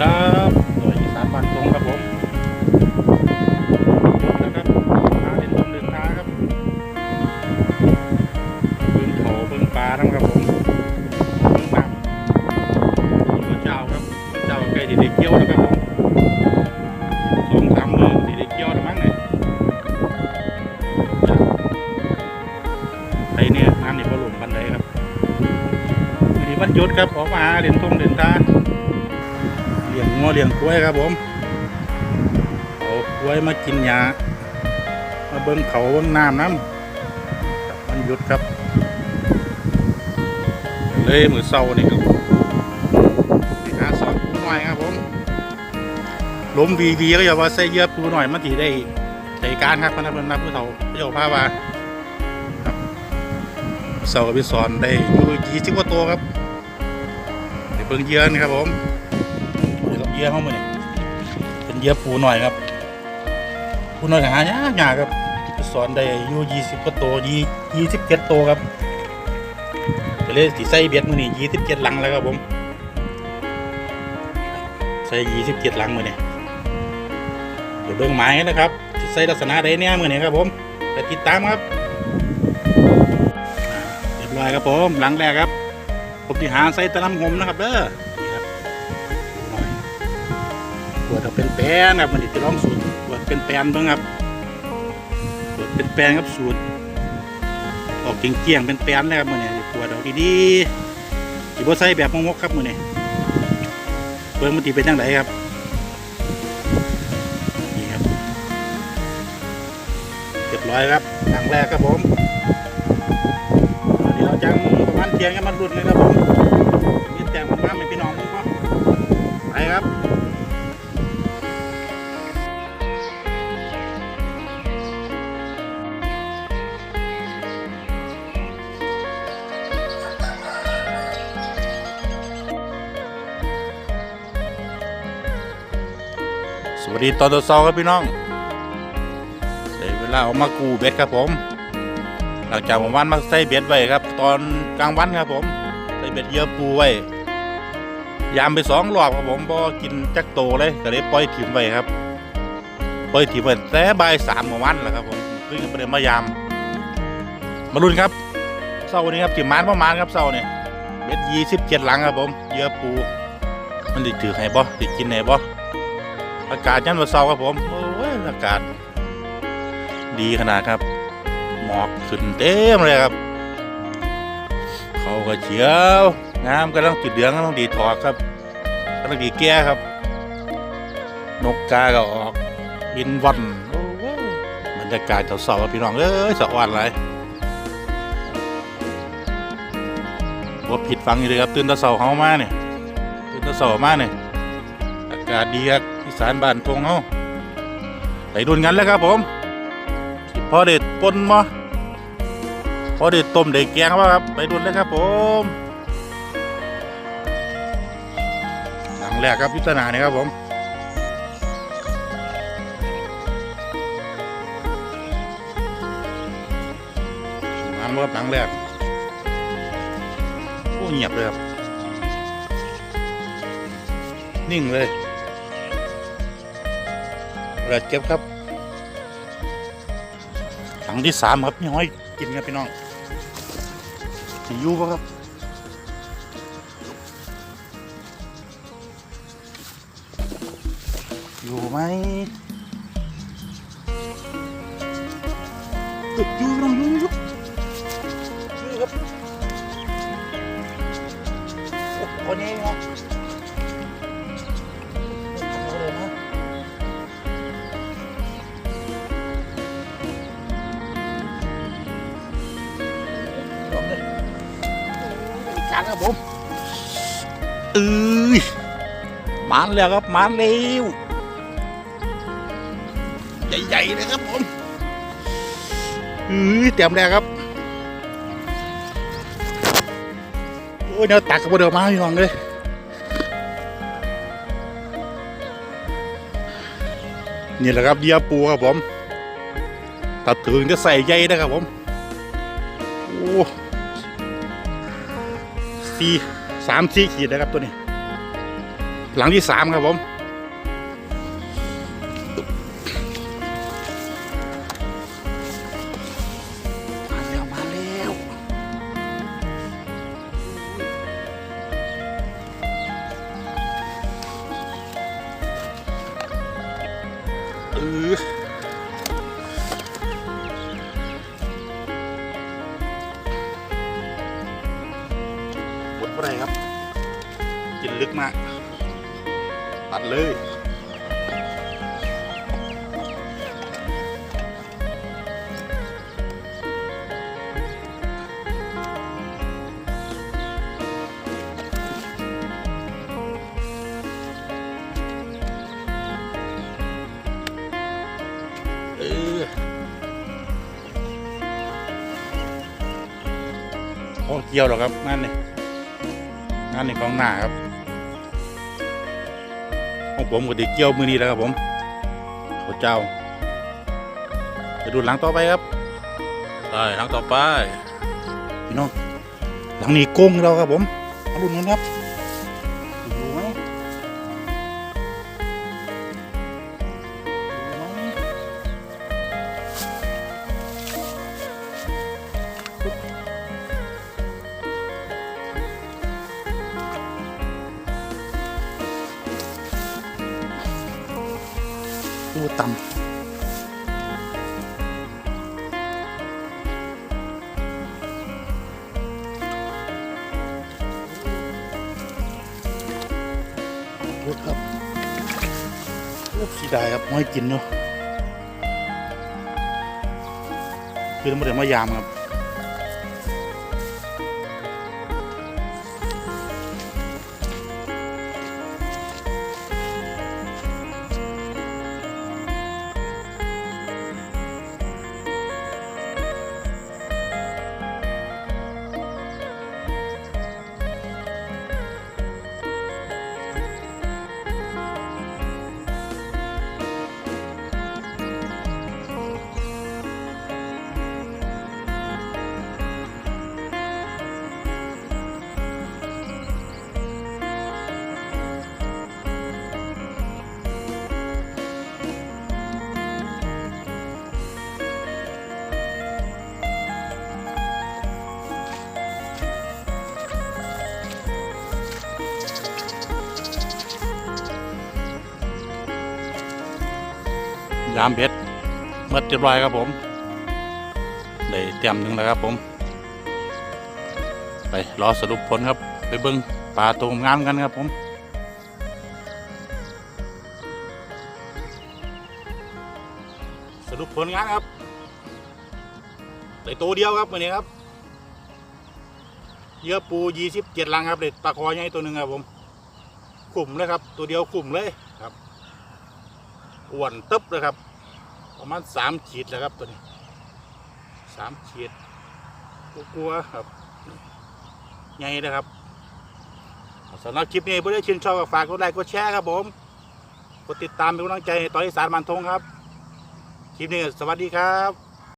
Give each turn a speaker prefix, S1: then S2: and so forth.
S1: ครับตัวอีสานปากตรงครับผมยกนะครับมาเล่นลมเล่นน้าครับบึงเขาบึงปลาทั้งครับผมบึงน้ำข้าเจ้าครับข้าเจ้าไก่ดีเด็กเกี้ยวนะครับผมสองสามมือดีเด็กเกี้ยวนะมั้งเนี่ยไอเนี่ยน้ำนี่พอหลุมปันไดครับนี่วันยศครับออกมาเด่นทงเด่นทา ลี้ยงงัวเลี้ยงกล้วยครับผมเอากล้วยมากินหญ้ามาเบิ้งเขาเบิ้งน้ำน้ำครันหยุดครับ เลยมือเศร้านี่ครับหาสอนปูหน่อยครับผมล้มวีวีก็อย่าว่าใส่เยอะปูหน่อยมันถีได้ใจการครับพนักงานผู้เฒ่าผู้เฒ่าพาว่าครับเศร้าไปสอนได้อยู่ยี่สิบกว่าตัวครับเบิ่งเยือนครับผม เยวกับเหยือเข้ามาเนี่เป็นเยื่อปูหน่อยครับ ปูหน่อยหายากยากครับสอนได้อยู่ยี่สิบกว่าตัวยี่ยี่สิบเจ็ดตัวครับก็เลยสิใส่เบ็ดมือนี่ยี่สิบเจ็ดหลังแล้วครับผมใส่ยี่สิบเจ็ดหลังมือนี่เดี๋ยวเบิ่งหมายนะครับสิใส่ลักษณะใดเนี่ยมือนี่ครับผมไปติดตามครับเรียบร้อยครับผมหลังแรกครับผมที่หาใส่ตะลำหมนะครับเด้อ วดเอาเป็นแปนครับมันจะลองสูตรขวดเป็นแปนบิ่งครับขวดเป็นแปนครับสูตร ออกเกียงๆเป็นแปนเลยครับมือนี้ตัวดอกดีๆจีบใส่แบบมกๆครับมือนี้เบิ้งมันตีเป็นยังไงครับนี่ครับเรียบร้อยครับครั้งแรกครับผมเดี๋ยวจังประมาณเที่ยงกันมันรุดเลยครับผม สวัสดีตอนเช้าครับพี่น้องได้เวลาออกมากูเบ็ดครับผม หลังจากผมวันมาใส่เบ็ดไว้ครับ ตอนกลางวันครับผมใส่เบ็ดเยอะปูไว้ยามไปสองรอบครับผมพอกินจักโตเลยก็เลยปล่อยถิ่มไว้ครับปล่อยถิ่มไว้แต่บ่ายสามของวันแหละครับผมขึ้นประเด็นมายาม มาลุ้นครับเสาร์นี้ครับถิ่มมานประมาณครับเสาร์เนี่ยเบ็ดยี่สิบเจ็ดหลังครับผม เยอะปู มันติดถือให้บ่ติดกินให้บ่ อากาศยันวันเสาร์ครับผมโอ้ยอากาศ ดีขนาดครับ หมอกขึ้นเต็มเลยครับ เขาก็เฉียวน้ำกำลังติดเหลืองกำลังดีถอดครับกำลังดีแก่ครับ นกกาก็ออกบินวันโอ้ยบรรยากาศเสาร์ๆครับพี่น้องเอ้ยสะอ่อนไรว่าผิดฟังอยู่เลยครับตื่นตะเสาเขามาเนี่ยตื่นตะเสามาเนี่ยอากาศดีครับ สานบ้านทงเฮาไปดุนกันแล้วครับผมพอเด็ดปนมาพอเด็ดต้มเด็ดแกงมาครับไปดุนเลยครับผมหลังแรกครับพิจารณาเนี่ยครับผมน้ำครับหลังแรกโอ้เงียบเลยครับนิ่งเลย เราเก็บครับถังที่สามครับนี่ห้อยกินครับพี่น้องอยู่ปะครับอยู่ไหมอยอยู่น้องอยู่อยู่อยู่ครับโอ้โหนี่เนาะ ครับผมเอ้ยมานแล้วครับมานเร็วใหญ่ๆเลยครับผมเอ้ยเต็มแล้วครับโอ้ยเดี๋ยวตักกระเดี๋ยวมาพี่น้องเลยนี่แหละครับเดียปูครับผมตัดถึงจะใส่ใหญ่นะครับผม โอ้ สี่สามสี่ขีดนะครับตัวนี้ หลังที่สามครับผม อะไรครับ กินลึกมาก ตัดเลยเออโอ้เกี่ยวหรอครับงานนี่ งานนี่ของหน้าครับของผมก็ติเกี่ยวมือนี้แล้วครับผมข้าวเจ้าไปดูหลังต่อไปครับไปหลังต่อไปพี่น้องหลังนี้โกงเราครับผมมาดูกันครับ ต่ำดูครับโอ้สีดายครับไม่กินเนาะคือต้องมาเดี๋ยวมายามครับ ยามเพชรเมื่อเรียบร้อยครับผมได้เตรียมหนึ่งแล้วครับผม ไปรอสรุปผลครับ ไปเบิ้งปลาตัวงามกันครับผมสรุปผลงานครับได้ตัวเดียวครับวันนี้ครับเยื่อปูยี่สิบเจ็ดลังครับเด็ดปลาคอใหญ่ตัวหนึ่งครับผมขุ่มเลยครับ ตัวเดียวขุ่มเลย อ้วนตึ๊บเลยครับ ประมาณสามขีดเลยครับตัวนี้สามขีดกลัวครับใหญ่นะครับสำหรับคลิปนี้เพื่อนๆชื่นชอบก็ฝากกดไลค์กดแชร์ครับผมกดติดตามเป็นกำลังใจต่อที่สารมันทงครับ คลิปนี้สวัสดีครับ